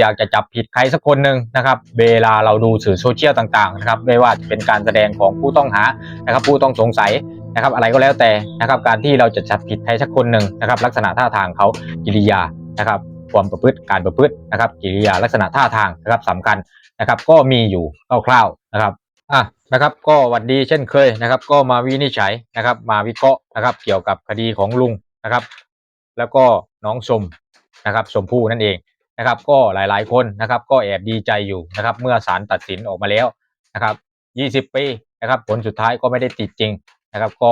อยากจะจับผิดใครสักคนหนึ่งนะครับ เวลาเราดูสื่อโซเชียลต่างๆนะครับไม่ว่าจะเป็นการแสดงของผู้ต้องหานะครับ ผู้ต้องสงสัยนะครับ อะไรก็แล้วแต่นะครับ การที่เราจะจับผิดใครสักคนหนึ่งนะครับ ลักษณะท่าทางเขากิริยานะครับความประพฤติการประพฤตินะครับกิริยาลักษณะท่าทางนะครับสำคัญนะครับ ก็มีอยู่คร่าวๆนะครับอะนะครับก็วัดดีเช่นเคยนะครับ ก็มาวินิจฉัยนะครับ มาวิเคราะห์นะครับ เกี่ยวกับคดีของลุงนะครับ แล้วก็น้องชมนะครับชมพู่นั่นเอง นะครับ ก็หลายๆคนนะครับ ก็แอบดีใจอยู่นะครับ เมื่อศาลตัดสินออกมาแล้วนะครับ 20 ปีนะครับ ผลสุดท้ายก็ไม่ได้ติดจริงนะครับ ก็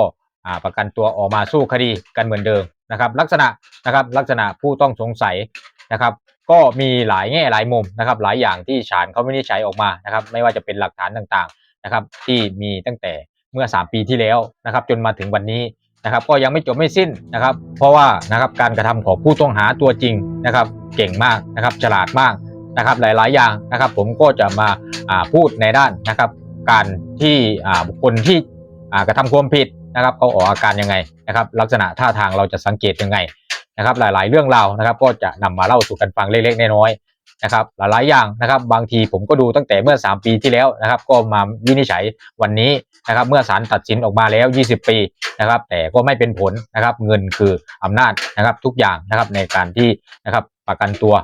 ประกันตัวออกมาสู้คดีกันเหมือนเดิมนะครับ ลักษณะนะครับลักษณะผู้ต้องสงสัยนะครับ ก็มีหลายแง่หลายมุมนะครับ หลายอย่างที่ศาลเขาไม่ได้ใช้ออกมานะครับ ไม่ว่าจะเป็นหลักฐานต่างๆนะครับ ที่มีตั้งแต่เมื่อ 3 ปีที่แล้วนะครับ จนมาถึงวันนี้ นะครับก็ยังไม่จบไม่สิ้นนะครับ เพราะว่านะครับการกระทำของผู้ต้องหาตัวจริงนะครับ เก่งมากนะครับฉลาดมากนะครับหลาย ๆ อย่างนะครับ ผมก็จะมาพูดในด้านนะครับ การที่บุคคลที่กระทำความผิดนะครับเขาออกอาการยังไงนะครับ ลักษณะท่าทางเราจะสังเกตยังไงนะครับ หลาย ๆ เรื่องราวนะครับ ก็จะนำมาเล่าสู่กันฟังเล็ก ๆ น้อย นะครับหลายๆอย่างนะครับบางทีผมก็ดูตั้งแต่เมื่อ 3 ปีที่แล้วนะครับ ก็มาวินิจฉัยวันนี้นะครับ เมื่อศาลตัดสินออกมาแล้ว 20 ปีนะครับ แต่ก็ไม่เป็นผลนะครับ เงินคืออำนาจนะครับทุกอย่างนะครับในการที่นะครับประกันตัว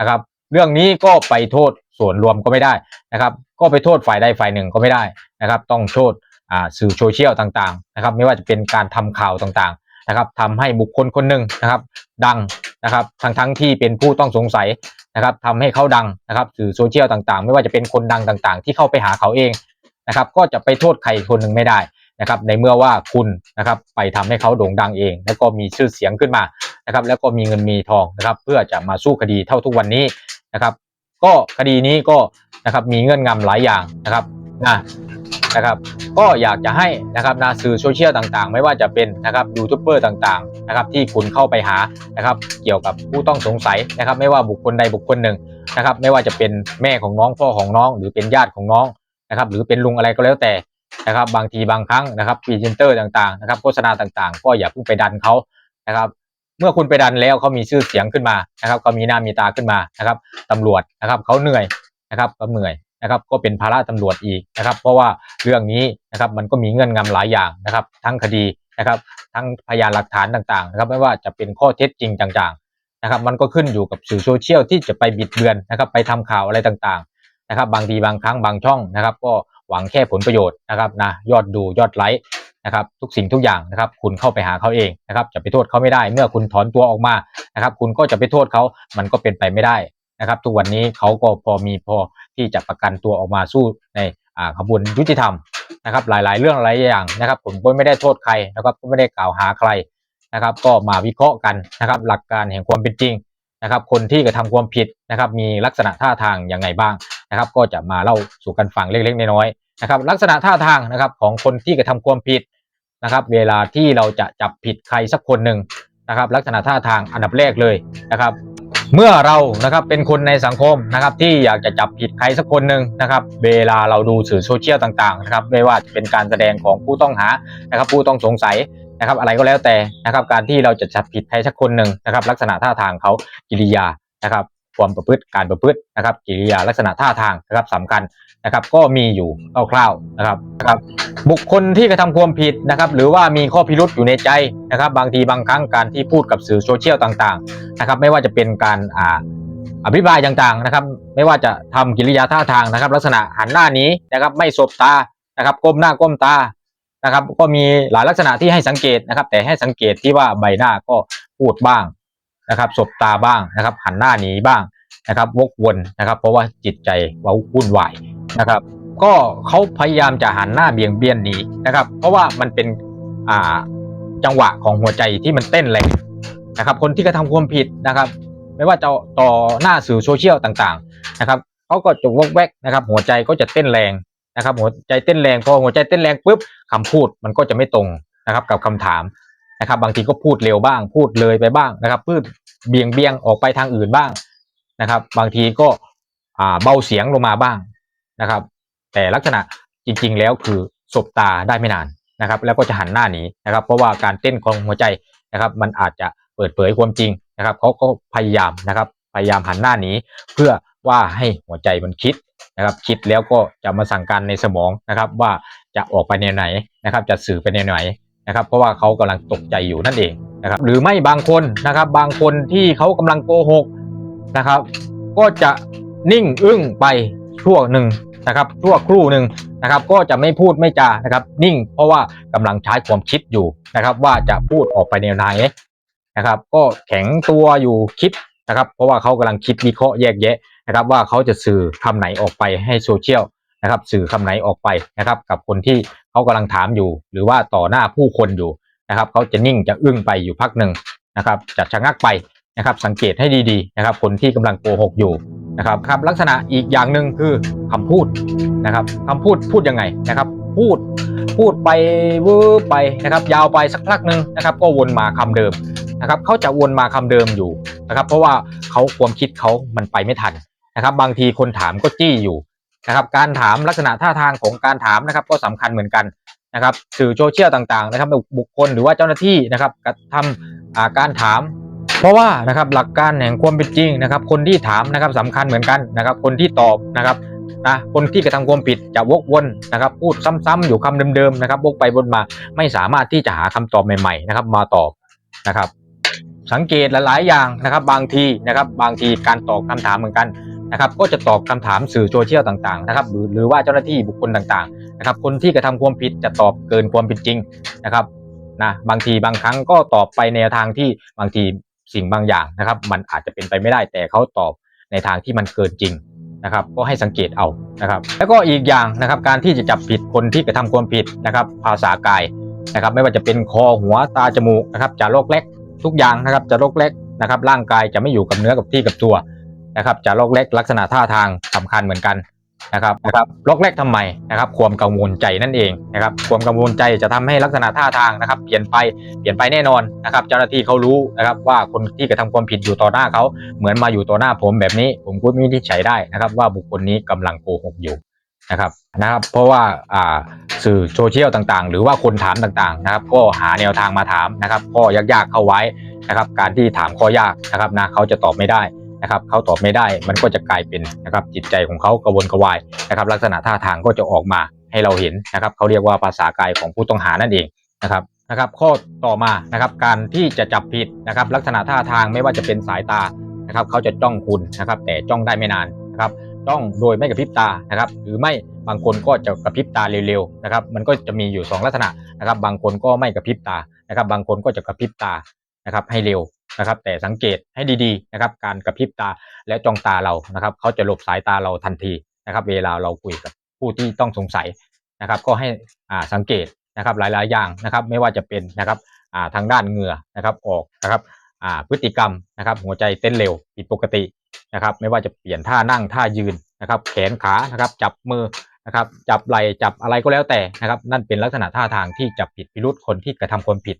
นะครับ เรื่องนี้ก็ไปโทษส่วนรวมก็ไม่ได้นะครับ ก็ไปโทษฝ่ายใดฝ่ายหนึ่งก็ไม่ได้นะครับ ต้องโทษอ่าสื่อโซเชียลต่างๆนะครับ ไม่ว่าจะเป็นการทำข่าวต่างๆนะครับทำให้บุคคลคนหนึ่งนะครับ ดัง นะครับทั้งทั้งๆที่เป็นผู้ต้องสงสัยนะครับทำให้เขาดังนะครับสื่อโซเชียลต่างๆ ไม่ว่าจะเป็นคนดังต่างๆ ที่เข้าไปหาเขาเองนะครับ ก็จะไปโทษใครคนหนึ่งไม่ได้นะครับ ในเมื่อว่าคุณนะครับไปทำให้เขาโด่งดังเอง แล้วก็มีชื่อเสียงขึ้นมานะครับ แล้วก็มีเงินมีทองนะครับ เพื่อจะมาสู้คดีเท่าทุกวันนี้นะครับ ก็คดีนี้ก็นะครับมีเงื่อนงำหลายอย่างนะครับนะ นะครับ ก็อยากจะให้นะครับนะสื่อโซเชียลต่างๆ ไม่ว่าจะเป็นนะครับยูทูบเบอร์ต่างๆนะครับที่คุณเข้าไปหานะครับเกี่ยวกับผู้ต้องสงสัยนะครับ ไม่ว่าบุคคลใดบุคคลหนึ่งนะครับ ไม่ว่าจะเป็นแม่ของน้องพ่อของน้อง หรือเป็นญาติของน้องนะครับ หรือเป็นลุงอะไรก็แล้วแต่นะครับ บางทีบางครั้งนะครับพรีเซนเตอร์ต่างๆนะครับโฆษณาต่างๆ ก็อย่าเพิ่งไปดันเขานะครับเมื่อคุณไปดันแล้วเขามีชื่อเสียงขึ้นมานะครับก็มีหน้ามีตาขึ้นมานะครับตำรวจนะครับเขาเหนื่อยนะครับก็เหนื่อย นะครับก็เป็นภาระตำรวจอีกนะครับ เพราะว่าเรื่องนี้นะครับมันก็มีเงื่อนงำหลายอย่างนะครับ ทั้งคดีนะครับ ทั้งพยานหลักฐานต่างๆนะครับ ไม่ว่าจะเป็นข้อเท็จจริงต่างๆนะครับ มันก็ขึ้นอยู่กับสื่อโซเชียลที่จะไปบิดเบือนนะครับ ไปทำข่าวอะไรต่างๆนะครับ บางทีบางครั้งบางช่องนะครับ ก็หวังแค่ผลประโยชน์นะครับนะยอดดูยอดไลค์นะครับ ทุกสิ่งทุกอย่างนะครับ คุณเข้าไปหาเขาเองนะครับ จะไปโทษเขาไม่ได้ เมื่อคุณถอนตัวออกมานะครับ คุณก็จะไปโทษเขามันก็เป็นไปไม่ได้ นะครับ ทุกวันนี้เขาก็พอมีพอที่จะประกันตัวออกมาสู้ในอ่าขบวนยุติธรรมนะครับ หลาย ๆ เรื่องหลายอย่างนะครับ ผมก็ไม่ได้โทษใครนะครับก็ไม่ได้กล่าวหาใครนะครับ ก็มาวิเคราะห์กันนะครับ หลักการแห่งความเป็นจริงนะครับ คนที่กระทำความผิดนะครับ มีลักษณะท่าทางยังไงบ้างนะครับ ก็จะมาเล่าสู่กันฟังเล็ก ๆ น้อยๆนะครับ ลักษณะท่าทางนะครับของคนที่กระทำความผิดนะครับ เวลาที่เราจะจับผิดใครสักคนหนึ่งนะครับ ลักษณะท่าทางอันดับแรกเลยนะครับ เมื่อเรานะครับเป็นคนในสังคมนะครับที่อยากจะจับผิดใครสักคนหนึ่งนะครับเวลาเราดูสื่อโซเชียลต่างๆนะครับไม่ว่าจะเป็นการแสดงของผู้ต้องหานะครับผู้ต้องสงสัยนะครับอะไรก็แล้วแต่นะครับการที่เราจะจับผิดใครสักคนหนึ่งนะครับลักษณะท่าทางเขากิริยานะครับ ความประพฤติการประพฤตินะครับ กิริยาลักษณะท่าทางนะครับสำคัญนะครับ ก็มีอยู่คร่าวๆนะครับนะครับ บุคคลที่กระทำความผิดนะครับ หรือว่ามีข้อพิรุษอยู่ในใจนะครับ บางทีบางครั้งการที่พูดกับสื่อโซเชียลต่างๆนะครับ ไม่ว่าจะเป็นการอ่าอภิปรายต่างๆนะครับ ไม่ว่าจะทำกิริยาท่าทางนะครับ ลักษณะหันหน้านี้นะครับไม่สบตานะครับก้มหน้าก้มตานะครับ ก็มีหลายลักษณะที่ให้สังเกตนะครับ แต่ให้สังเกตที่ว่าใบหน้าก็พูดบ้าง นะครับสบตาบ้างนะครับ หันหน้าหนีบ้างนะครับ วกวนนะครับ เพราะว่าจิตใจว้าวุ่นวายนะครับ ก็เขาพยายามจะหันหน้าเบี่ยงเบียนหนีนะครับ เพราะว่ามันเป็นอ่าจังหวะของหัวใจที่มันเต้นแรงนะครับ คนที่กระทำความผิดนะครับ ไม่ว่าจะต่อหน้าสื่อโซเชียลต่างๆนะครับเขาก็จะวกแวกนะครับ หัวใจก็จะเต้นแรงนะครับ หัวใจเต้นแรงพอหัวใจเต้นแรงปุ๊บคำพูดมันก็จะไม่ตรงนะครับ กับคำถาม นะครับ บางทีก็พูดเร็วบ้าง พูดเลยไปบ้างนะครับพูดเบี่ยงเบียงออกไปทางอื่นบ้างนะครับ บางทีก็เบาเสียงลงมาบ้างนะครับ แต่ลักษณะจริง ๆ แล้วคือสบตาได้ไม่นานนะครับ แล้วก็จะหันหน้าหนีนะครับ เพราะว่าการเต้นของหัวใจนะครับ มันอาจจะเปิดเผยความจริงนะครับเขาก็พยายามนะครับ พยายามหันหน้าหนีเพื่อว่าให้หัวใจมันคิดนะครับ คิดแล้วก็จะมาสั่งการในสมองนะครับ ว่าจะออกไปแนวไหนนะครับ จะสื่อไปแนวไหน นะครับเพราะว่าเขากำลังตกใจอยู่นั่นเองนะครับหรือไม่บางคนนะครับบางคนที่เขากำลังโกหกนะครับ ก็จะนิ่งอึ้งไปชั่วหนึ่งนะครับชั่วครู่หนึ่งนะครับก็จะไม่พูดไม่จานะครับ นิ่งเพราะว่ากำลังใช้ความคิดอยู่นะครับ ว่าจะพูดออกไปแนวไหนนะครับ ก็แข็งตัวอยู่คิดนะครับ เพราะว่าเขากำลังคิดวิเคราะห์แยกแยะนะครับ ว่าเขาจะสื่อคำไหนออกไปให้โซเชียลนะครับ สื่อคำไหนออกไปนะครับ กับคนที่ เขากำลังถามอยู่ หรือว่าต่อหน้าผู้คนอยู่นะครับเขาจะนิ่งจะอึ้งไปอยู่พักหนึ่งนะครับจะชะงักไปนะครับสังเกตให้ดีๆนะครับคนที่กำลังโกหกอยู่นะครับครับลักษณะอีกอย่างหนึ่งคือคำพูดนะครับคำพูดพูดยังไงนะครับ พูดพูดไปวอร์ไปนะครับ ยาวไปสักพักหนึ่งนะครับ ก็วนมาคำเดิมนะครับเขาจะวนมาคำเดิมอยู่นะครับ เพราะว่าเขาความคิดเขามันไปไม่ทันนะครับ บางทีคนถามก็จี้อยู่ นะครับการถามลักษณะท่าทางของการถามนะครับก็สำคัญเหมือนกันนะครับสื่อโซเชียลต่างๆนะครับบุคคลหรือว่าเจ้าหน้าที่นะครับกระทำการถาม เพราะว่านะครับหลักการแห่งความเป็นจริงนะครับ คนที่ถามนะครับสำคัญเหมือนกันนะครับ คนที่ตอบนะครับนะคนที่กระทำความผิดจะวกวนนะครับพูดซ้ำๆอยู่คำเดิมๆนะครับวกไปวนมาไม่สามารถที่จะหาคำตอบใหม่ๆนะครับมาตอบนะครับ สังเกตหลายๆอย่างนะครับ บางทีนะครับบางทีการตอบคำถามเหมือนกัน นะครับก็จะตอบคำถามสื่อโซเชียลต่างๆนะครับหรือหรือว่าเจ้าหน้าที่บุคคลต่างๆนะครับคนที่กระทำความผิดจะตอบเกินความเป็นจริงนะครับนะบางทีบางครั้งก็ตอบไปแนทางที่บางทีสิ่งบางอย่างนะครับ มันอาจจะเป็นไปไม่ได้แต่เขาตอบในทางที่มันเกินจริงนะครับก็ให้สังเกตเอานะครับ แล้วก็อีกอย่างนะครับการที่จะจับผิดคนที่กระทำความผิดนะครับ ภาษากายนะครับ ไม่ว่าจะเป็นคอหัวตาจมูกนะครับจะโรคเล็กทุกอย่างนะครับจะโรคเล็กนะครับ ร่างกายจะไม่อยู่กับเนื้อกับที่กับตัว นะครับ จะโรคเล็กลักษณะท่าทางสำคัญเหมือนกันนะครับนะครับโรคเล็กทำไมนะครับความกังวลใจนั่นเองนะครับความกังวลใจจะทำให้ลักษณะท่าทางนะครับ เปลี่ยนไปเปลี่ยนไปแน่นอนนะครับ เจ้าหน้าที่เขารู้นะครับ ว่าคนที่กระทำความผิดอยู่ต่อหน้าเขาเหมือนมาอยู่ต่อหน้าผมแบบนี้ ผมก็มินิจฉัยได้นะครับ ว่าบุคคลนี้กำลังโกหกอยู่นะครับนะครับเพราะว่าอ่าสื่อโซเชียลต่างๆ หรือว่าคนถามต่างๆนะครับ ก็หาแนวทางมาถามนะครับข้อยากๆเข้าไว้นะครับ การที่ถามข้อยากนะครับนะเขาจะตอบไม่ได้ นะครับเขาตอบไม่ได้มันก็จะกลายเป็นนะครับจิตใจของเขากระวนกระวายนะครับลักษณะท่าทางก็จะออกมาให้เราเห็นนะครับเขาเรียกว่าภาษากายของผู้ต้องหานั่นเองนะครับนะครับข้อต่อมานะครับการที่จะจับผิดนะครับลักษณะท่าทางไม่ว่าจะเป็นสายตานะครับเขาจะจ้องคุณนะครับแต่จ้องได้ไม่นานนะครับจ้องโดยไม่กระพริบตานะครับหรือไม่บางคนก็จะกระพริบตาเร็วๆนะครับมันก็จะมีอยู่ 2 ลักษณะนะครับบางคนก็ไม่กระพริบตานะครับบางคนก็จะกระพริบตานะครับให้เร็ว นะครับ แต่สังเกตให้ดีๆนะครับ การกระพริบตาและจ้องตาเรานะครับ เขาจะหลบสายตาเราทันทีนะครับ เวลาเราคุยกับผู้ที่ต้องสงสัยนะครับ ก็ให้อ่าสังเกตนะครับหลายๆอย่างนะครับ ไม่ว่าจะเป็นนะครับอ่าทางด้านเหงื่อนะครับออกนะครับอ่าพฤติกรรมนะครับ หัวใจเต้นเร็วผิดปกตินะครับ ไม่ว่าจะเปลี่ยนท่านั่งท่ายืนนะครับ แขนขานะครับ จับมือนะครับ จับไหล่จับอะไรก็แล้วแต่นะครับ นั่นเป็นลักษณะท่าทางที่จับผิดพิรุษคนที่กระทำความผิด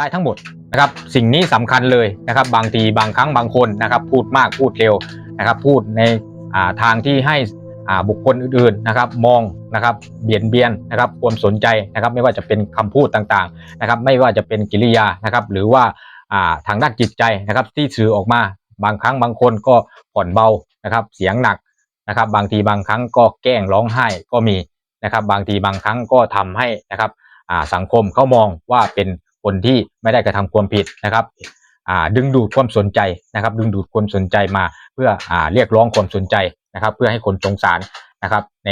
ได้ทั้งหมดนะครับสิ่งนี้สำคัญเลยนะครับ บางทีบางครั้งบางคนนะครับพูดมากพูดเร็วนะครับ พูดในาทางที่ให้บุคคลอื่นๆนะครับมองนะครับเบียดเบียนนะครับความสนใจนะครับไม่ว่าจะเป็นคำพูดต่างๆนะครับไม่ว่าจะเป็นกิริยานะครับหรือว่าาทางด้านจิตใจนะครับที่สื่อออกมาบางครั้งบางคนก็ผ่อนเบานะครับเสียงหนักนะครับบางทีบางครั้งก็แกล้งร้องไห้ก็มีนะครับบางทีบางครั้งก็ทำให้นะครับสังคมเขามองว่าเป็น คนที่ไม่ได้กระทำความผิดนะครับดึงดูดความสนใจนะครับ ดึงดูดคนสนใจมาเพื่ออเรียกร้องความสนใจนะครับ เพื่อให้คนสงสารนะครับ ใน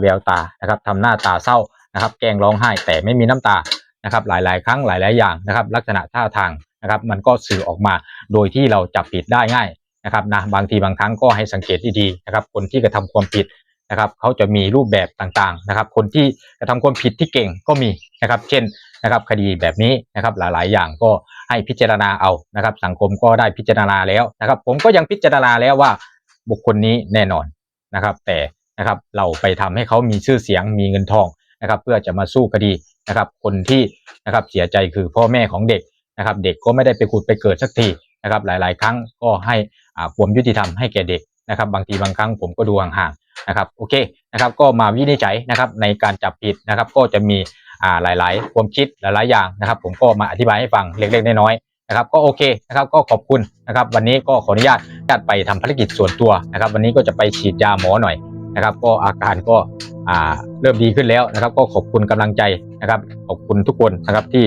แววตานะครับทำหน้าตาเศร้านะครับ แกลงร้องไห้แต่ไม่มีน้ำตานะครับ หลาย ๆ ครั้งหลาย ๆ อย่างนะครับ ลักษณะท่าทางนะครับ มันก็สื่อออกมาโดยที่เราจับผิดได้ง่ายนะครับนะบางทีบางครั้งก็ให้สังเกตดีๆนะครับ คนที่กระทำความผิด นะครับเขาจะมีรูปแบบต่างๆนะครับ คนที่กระทำความผิดที่เก่งก็มีนะครับ เช่นนะครับคดีแบบนี้นะครับหลายๆ อย่างก็ให้พิจารณาเอานะครับ สังคมก็ได้พิจารณาแล้วนะครับ ผมก็ยังพิจารณาแล้วว่าบุคคลนี้แน่นอนนะครับ แต่นะครับเราไปทำให้เขามีชื่อเสียงมีเงินทองนะครับ เพื่อจะมาสู้คดีนะครับ คนที่นะครับเสียใจคือพ่อแม่ของเด็กนะครับ เด็กก็ไม่ได้ไปขุดไปเกิดสักทีนะครับ หลาย ๆ ครั้งก็ให้ความยุติธรรมให้แก่เด็กนะครับ บางทีบางครั้งผมก็ดูห่างๆ นะครับโอเคนะครับก็มาวินิจฉัยนะครับในการจับผิดนะครับก็จะมีอ่าหลาย ๆ ความคิดหลาย ๆ อย่างนะครับ ผมก็มาอธิบายให้ฟังเล็ก ๆ น้อยๆนะครับก็โอเคนะครับก็ขอบคุณนะครับ วันนี้ก็ขออนุญาตญาตไปทำภารกิจส่วนตัวนะครับ วันนี้ก็จะไปฉีดยาหมอหน่อยนะครับ ก็อาการก็อ่าเริ่มดีขึ้นแล้วนะครับ ก็ขอบคุณกำลังใจนะครับขอบคุณทุกคนนะครับที่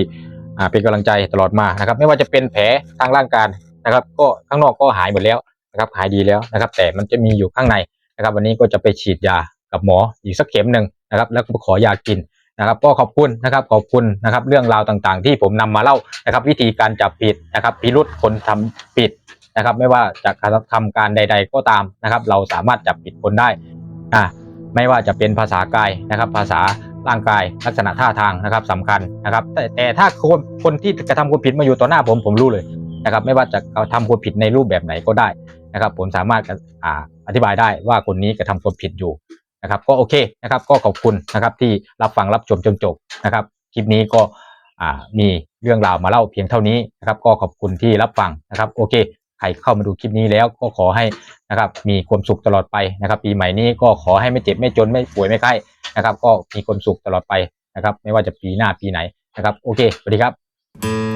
อ่าเป็นกำลังใจตลอดมานะครับ ไม่ว่าจะเป็นแผลทางร่างกายนะครับ ก็ข้างนอกก็หายหมดแล้วนะครับหายดีแล้วนะครับ แต่มันจะมีอยู่ข้างใน นะครับวันนี้ก็จะไปฉีดยากับหมออีกสักเข็มหนึ่งนะครับแล้วก็ขอยากินนะครับก็ขอบคุณนะครับขอบคุณนะครับเรื่องราวต่างๆ ที่ผมนำมาเล่านะครับ วิธีการจับผิดนะครับพิรุษคนทำผิดนะครับ ไม่ว่าจะทำการใด ๆ ก็ตามนะครับ เราสามารถจับผิดคนได้อ่าไม่ว่าจะเป็นภาษากายนะครับ ภาษาร่างกายลักษณะท่าทางนะครับสำคัญนะครับ แต่แต่ถ้าคนคนที่กระทำความผิดมาอยู่ต่อหน้าผมผมรู้เลยนะครับ ไม่ว่าจะกระทำความผิดในรูปแบบไหนก็ได้ นะครับ ผมสามารถออธิบายได้ว่าคนนี้กระทำความผิดอยู่นะครับ ก็โอเคนะครับ ก็ขอบคุณนะครับที่รับฟังรับชมจนจบนะครับ คลิปนี้ก็มีเรื่องราวมาเล่าเพียงเท่านี้นะครับ ก็ขอบคุณที่รับฟังนะครับ โอเคใครเข้ามาดูคลิปนี้แล้วก็ขอให้นะครับ มีความสุขตลอดไปนะครับ ปีใหม่นี้ก็ขอให้ไม่เจ็บไม่จนไม่ป่วยไม่ไข้นะครับ ก็มีความสุขตลอดไปนะครับ ไม่ว่าจะปีหน้าปีไหนนะครับ โอเคสวัสดีครับ